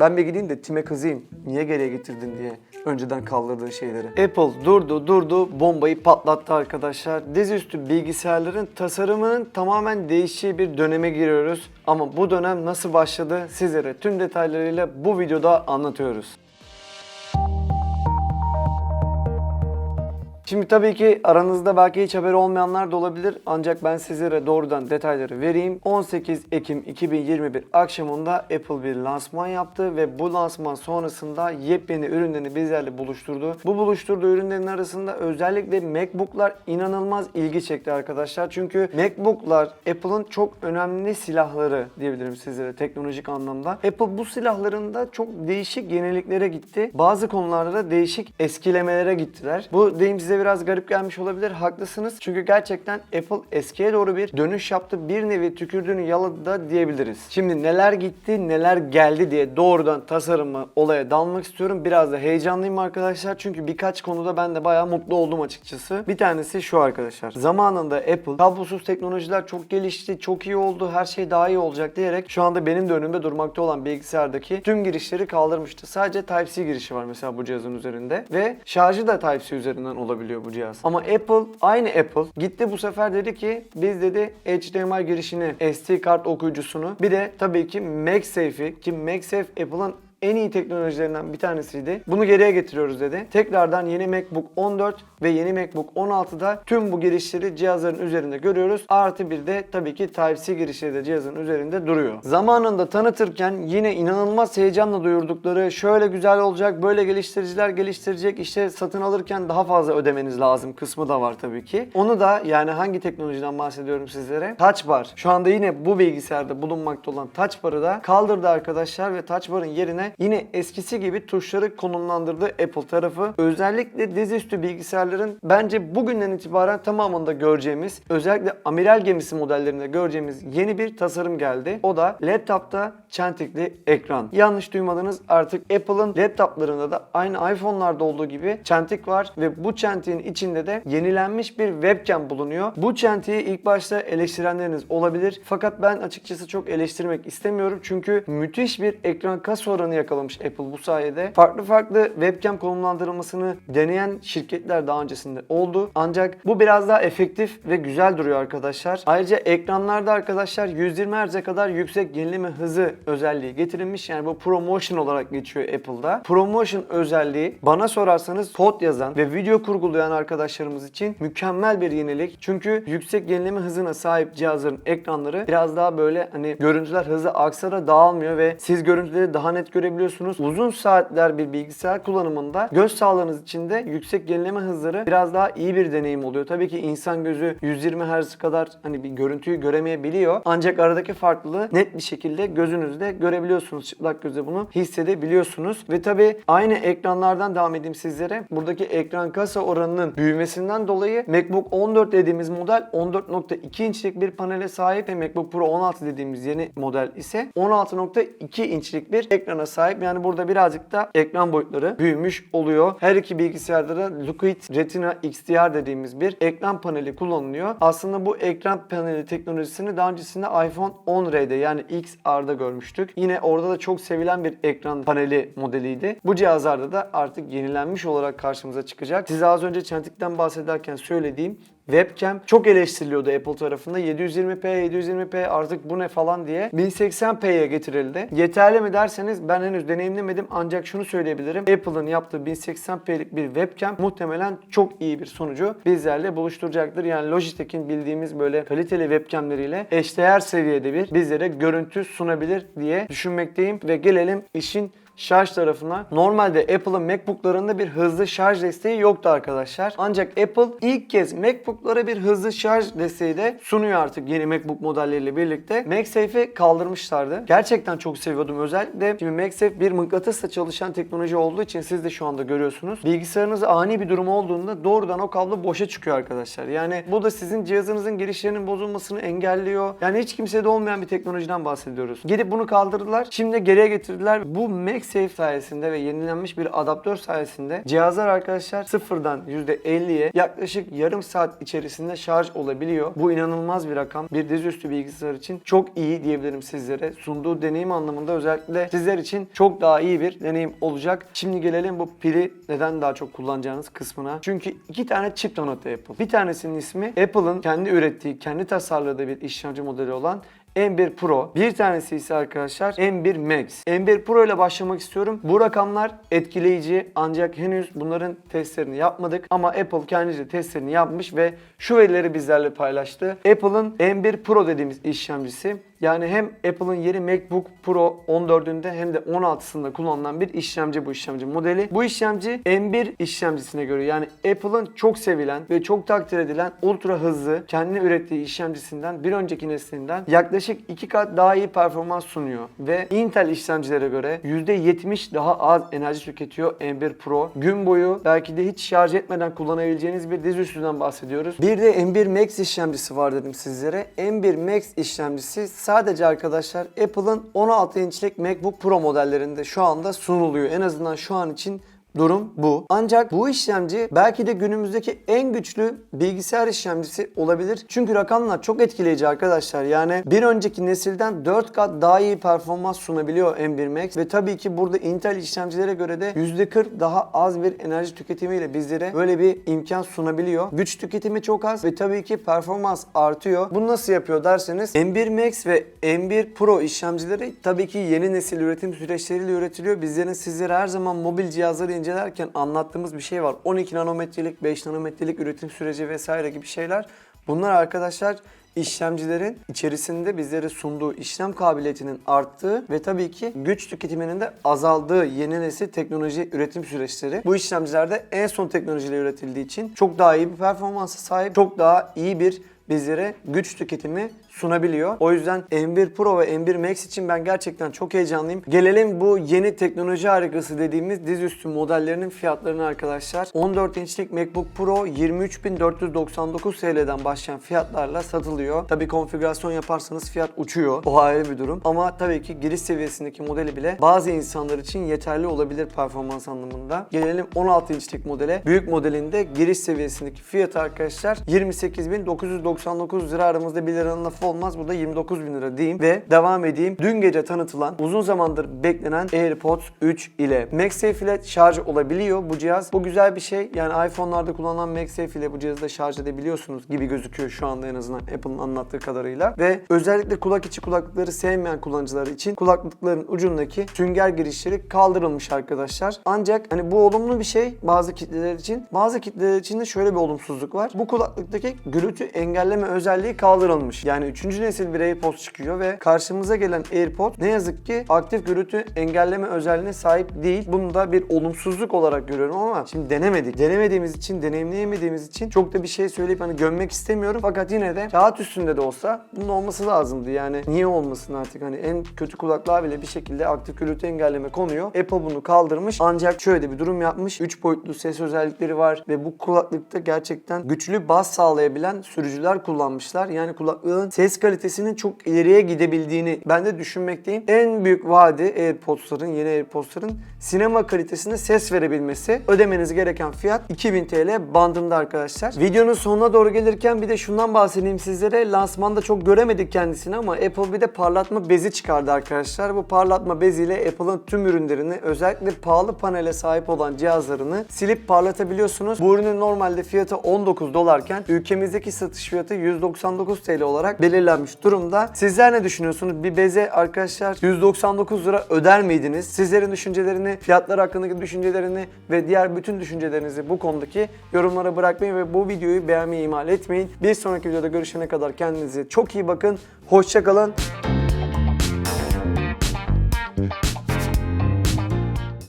Ben bir gideyim de Tim'e kızayım. Niye geriye getirdin diye. Önceden kaldırdığın şeyleri. Apple durdu durdu bombayı patlattı arkadaşlar. Dizüstü bilgisayarların tasarımının tamamen değiştiği bir döneme giriyoruz. Ama bu dönem nasıl başladı sizlere tüm detaylarıyla bu videoda anlatıyoruz. Şimdi tabii ki aranızda belki hiç haberi olmayanlar da olabilir ancak ben sizlere doğrudan detayları vereyim. 18 Ekim 2021 akşamında Apple bir lansman yaptı ve bu lansman sonrasında yepyeni ürünlerini bizlerle buluşturdu. Bu buluşturduğu ürünlerin arasında özellikle MacBook'lar inanılmaz ilgi çekti arkadaşlar. Çünkü MacBook'lar Apple'ın çok önemli silahları diyebilirim sizlere teknolojik anlamda. Apple bu silahlarında çok değişik yeniliklere gitti. Bazı konularda da değişik eskilemelere gittiler. Bu deyim size biraz garip gelmiş olabilir. Haklısınız. Çünkü gerçekten Apple eskiye doğru bir dönüş yaptı. Bir nevi tükürdüğünü yaladı da diyebiliriz. Şimdi neler gitti, neler geldi diye doğrudan tasarımı olaya dalmak istiyorum. Biraz da heyecanlıyım arkadaşlar. Çünkü birkaç konuda ben de bayağı mutlu oldum açıkçası. Bir tanesi şu arkadaşlar. Zamanında Apple kablosuz teknolojiler çok gelişti, çok iyi oldu, her şey daha iyi olacak diyerek şu anda benim de önümde durmakta olan bilgisayardaki tüm girişleri kaldırmıştı. Sadece Type-C girişi var mesela bu cihazın üzerinde ve şarjı da Type-C üzerinden olabiliyor bu cihaz. Ama Apple aynı Apple gitti bu sefer dedi ki biz dedi HDMI girişini, SD kart okuyucusunu bir de tabii ki MagSafe'i ki MagSafe Apple'ın en iyi teknolojilerinden bir tanesiydi. Bunu geriye getiriyoruz dedi. Tekrardan yeni MacBook 14 ve yeni MacBook 16'da tüm bu girişleri cihazların üzerinde görüyoruz. Artı bir de tabii ki Type-C girişleri de cihazın üzerinde duruyor. Zamanında tanıtırken yine inanılmaz heyecanla duyurdukları şöyle güzel olacak, böyle geliştiriciler geliştirecek, işte satın alırken daha fazla ödemeniz lazım kısmı da var tabii ki. Onu da yani hangi teknolojiden bahsediyorum sizlere? Touch Bar. Şu anda yine bu bilgisayarda bulunmakta olan Touch Bar'ı da kaldırdı arkadaşlar ve Touch Bar'ın yerine yine eskisi gibi tuşları konumlandırdı Apple tarafı. Özellikle dizüstü bilgisayarların bence bugünden itibaren tamamında göreceğimiz özellikle amiral gemisi modellerinde göreceğimiz yeni bir tasarım geldi. O da laptopta çentikli ekran. Yanlış duymadınız artık Apple'ın laptoplarında da aynı iPhone'larda olduğu gibi çentik var ve bu çentiğin içinde de yenilenmiş bir webcam bulunuyor. Bu çentiği ilk başta eleştirenleriniz olabilir. Fakat ben açıkçası çok eleştirmek istemiyorum. Çünkü müthiş bir ekran kas oranı yakalamış Apple bu sayede. Farklı farklı webcam konumlandırılmasını deneyen şirketler daha öncesinde oldu. Ancak bu biraz daha efektif ve güzel duruyor arkadaşlar. Ayrıca ekranlarda arkadaşlar 120 Hz'e kadar yüksek yenileme hızı özelliği getirilmiş. Yani bu ProMotion olarak geçiyor Apple'da. ProMotion özelliği bana sorarsanız kod yazan ve video kurgulayan arkadaşlarımız için mükemmel bir yenilik. Çünkü yüksek yenileme hızına sahip cihazların ekranları biraz daha böyle hani görüntüler hızı aksa da dağılmıyor ve siz görüntüleri daha net görebiliyorsunuz. Uzun saatler bir bilgisayar kullanımında göz sağlığınız için de yüksek yenileme hızları biraz daha iyi bir deneyim oluyor. Tabii ki insan gözü 120 Hz kadar hani bir görüntüyü göremeyebiliyor. Ancak aradaki farklılığı net bir şekilde gözünüzde görebiliyorsunuz. Çıplak gözle bunu hissedebiliyorsunuz. Ve tabii aynı ekranlardan devam edeyim sizlere. Buradaki ekran kasa oranının büyümesinden dolayı MacBook 14 dediğimiz model 14.2 inçlik bir panele sahip ve MacBook Pro 16 dediğimiz yeni model ise 16.2 inçlik bir ekrana sahip. Yani burada birazcık da ekran boyutları büyümüş oluyor. Her iki bilgisayarda da Liquid Retina XDR dediğimiz bir ekran paneli kullanılıyor. Aslında bu ekran paneli teknolojisini daha öncesinde iPhone 10R'de yani XR'da görmüştük. Yine orada da çok sevilen bir ekran paneli modeliydi. Bu cihazlarda da artık yenilenmiş olarak karşımıza çıkacak. Size az önce çentikten bahsederken söylediğim Webcam çok eleştiriliyordu Apple tarafında. 720p, 720p artık bu ne falan diye 1080p'ye getirildi. Yeterli mi derseniz ben henüz deneyimlemedim ancak şunu söyleyebilirim. Apple'ın yaptığı 1080p'lik bir webcam muhtemelen çok iyi bir sonucu bizlerle buluşturacaktır. Yani Logitech'in bildiğimiz böyle kaliteli webcamleriyle eşdeğer seviyede bir bizlere görüntü sunabilir diye düşünmekteyim ve gelelim işin şarj tarafına. Normalde Apple'ın MacBook'larında bir hızlı şarj desteği yoktu arkadaşlar. Ancak Apple ilk kez MacBook'lara bir hızlı şarj desteği de sunuyor artık yeni MacBook modelleriyle birlikte. MagSafe'i kaldırmışlardı. Gerçekten çok seviyordum özellikle. Şimdi MagSafe bir mıknatısla çalışan teknoloji olduğu için siz de şu anda görüyorsunuz. Bilgisayarınızda ani bir durum olduğunda doğrudan o kablo boşa çıkıyor arkadaşlar. Yani bu da sizin cihazınızın girişlerinin bozulmasını engelliyor. Yani hiç kimsede olmayan bir teknolojiden bahsediyoruz. Gidip bunu kaldırdılar. Şimdi geriye getirdiler. Bu MagSafe MagSafe sayesinde ve yenilenmiş bir adaptör sayesinde cihazlar arkadaşlar sıfırdan %50'ye yaklaşık yarım saat içerisinde şarj olabiliyor. Bu inanılmaz bir rakam. Bir dizüstü bilgisayar için çok iyi diyebilirim sizlere. Sunduğu deneyim anlamında özellikle sizler için çok daha iyi bir deneyim olacak. Şimdi gelelim bu pili neden daha çok kullanacağınız kısmına. Çünkü iki tane çip tanıttı Apple. Bir tanesinin ismi Apple'ın kendi ürettiği, kendi tasarladığı bir işlemci modeli olan M1 Pro. Bir tanesi ise arkadaşlar M1 Max. M1 Pro ile başlamak istiyorum. Bu rakamlar etkileyici ancak henüz bunların testlerini yapmadık. Ama Apple kendisi testlerini yapmış ve şu verileri bizlerle paylaştı. Apple'ın M1 Pro dediğimiz işlemcisi yani hem Apple'ın yeni MacBook Pro 14'ünde hem de 16'sında kullanılan bir işlemci bu işlemci modeli. Bu işlemci M1 işlemcisine göre yani Apple'ın çok sevilen ve çok takdir edilen ultra hızlı kendi ürettiği işlemcisinden bir önceki neslinden yaklaşık 2 kat daha iyi performans sunuyor. Ve Intel işlemcilere göre %70 daha az enerji tüketiyor M1 Pro. Gün boyu belki de hiç şarj etmeden kullanabileceğiniz bir dizüstüden bahsediyoruz. Bir de M1 Max işlemcisi var dedim sizlere. M1 Max işlemcisi sadece arkadaşlar Apple'ın 16 inçlik MacBook Pro modellerinde şu anda sunuluyor. En azından şu an için Durum bu. Ancak bu işlemci belki de günümüzdeki en güçlü bilgisayar işlemcisi olabilir. Çünkü rakamlar çok etkileyici arkadaşlar. Yani bir önceki nesilden 4 kat daha iyi performans sunabiliyor M1 Max ve tabii ki burada Intel işlemcilere göre de %40 daha az bir enerji tüketimiyle bizlere böyle bir imkan sunabiliyor. Güç tüketimi çok az ve tabii ki performans artıyor. Bunu nasıl yapıyor derseniz M1 Max ve M1 Pro işlemcileri tabii ki yeni nesil üretim süreçleriyle üretiliyor. Bizlerin sizlere her zaman mobil cihazları incelerken anlattığımız bir şey var. 12 nanometrelik, 5 nanometrelik üretim süreci vesaire gibi şeyler. Bunlar arkadaşlar işlemcilerin içerisinde bizlere sunduğu işlem kabiliyetinin arttığı ve tabii ki güç tüketiminin de azaldığı yeni nesil teknoloji üretim süreçleri. Bu işlemcilerde en son teknolojiyle üretildiği için çok daha iyi bir performansa sahip, çok daha iyi bir bizlere güç tüketimi sunabiliyor. O yüzden M1 Pro ve M1 Max için ben gerçekten çok heyecanlıyım. Gelelim bu yeni teknoloji harikası dediğimiz dizüstü modellerinin fiyatlarına arkadaşlar. 14 inçlik MacBook Pro 23.499 TL'den başlayan fiyatlarla satılıyor. Tabi konfigürasyon yaparsanız fiyat uçuyor. O ayrı bir durum. Ama tabii ki giriş seviyesindeki modeli bile bazı insanlar için yeterli olabilir performans anlamında. Gelelim 16 inçlik modele. Büyük modelinde giriş seviyesindeki fiyatı arkadaşlar 28.999 lira aramızda 1 liranın lafı olmaz. Bu da 29 bin lira diyeyim ve devam edeyim. Dün gece tanıtılan uzun zamandır beklenen AirPods 3 ile MagSafe ile şarj olabiliyor bu cihaz. Bu güzel bir şey. Yani iPhone'larda kullanılan MagSafe ile bu cihazı da şarj edebiliyorsunuz gibi gözüküyor şu anda en azından Apple'ın anlattığı kadarıyla. Ve özellikle kulak içi kulaklıkları sevmeyen kullanıcılar için kulaklıkların ucundaki sünger girişleri kaldırılmış arkadaşlar. Ancak hani bu olumlu bir şey bazı kitleler için. Bazı kitleler için de şöyle bir olumsuzluk var. Bu kulaklıktaki gürültü engelleme özelliği kaldırılmış. Yani 3. nesil bir AirPods çıkıyor ve karşımıza gelen AirPods ne yazık ki aktif gürültü engelleme özelliğine sahip değil. Bunu da bir olumsuzluk olarak görüyorum ama şimdi denemedik. Denemediğimiz için, deneyimleyemediğimiz için çok da bir şey söyleyip hani gömmek istemiyorum. Fakat yine de kağıt üstünde de olsa bunun olması lazımdı. Yani niye olmasın artık hani en kötü kulaklığa bile bir şekilde aktif gürültü engelleme konuyor. Apple bunu kaldırmış. Ancak şöyle bir durum yapmış. 3 boyutlu ses özellikleri var ve bu kulaklıkta gerçekten güçlü bas sağlayabilen sürücüler kullanmışlar. Yani kulaklığın ses kalitesinin çok ileriye gidebildiğini ben de düşünmekteyim. En büyük vaadi AirPods'ların, yeni AirPods'ların sinema kalitesinde ses verebilmesi. Ödemeniz gereken fiyat 2000 TL bandında arkadaşlar. Videonun sonuna doğru gelirken bir de şundan bahsedeyim sizlere. Lansmanda çok göremedik kendisini ama Apple bir de parlatma bezi çıkardı arkadaşlar. Bu parlatma beziyle Apple'ın tüm ürünlerini özellikle pahalı panele sahip olan cihazlarını silip parlatabiliyorsunuz. Bu ürünün normalde fiyatı 19 dolarken ülkemizdeki satış fiyatı 199 TL olarak belirlenmiş durumda. Sizler ne düşünüyorsunuz? Bir beze arkadaşlar 199 lira öder miydiniz? Sizlerin düşüncelerini, fiyatlar hakkındaki düşüncelerini ve diğer bütün düşüncelerinizi bu konudaki yorumlara bırakmayı ve bu videoyu beğenmeyi ihmal etmeyin. Bir sonraki videoda görüşene kadar kendinize çok iyi bakın. Hoşçakalın.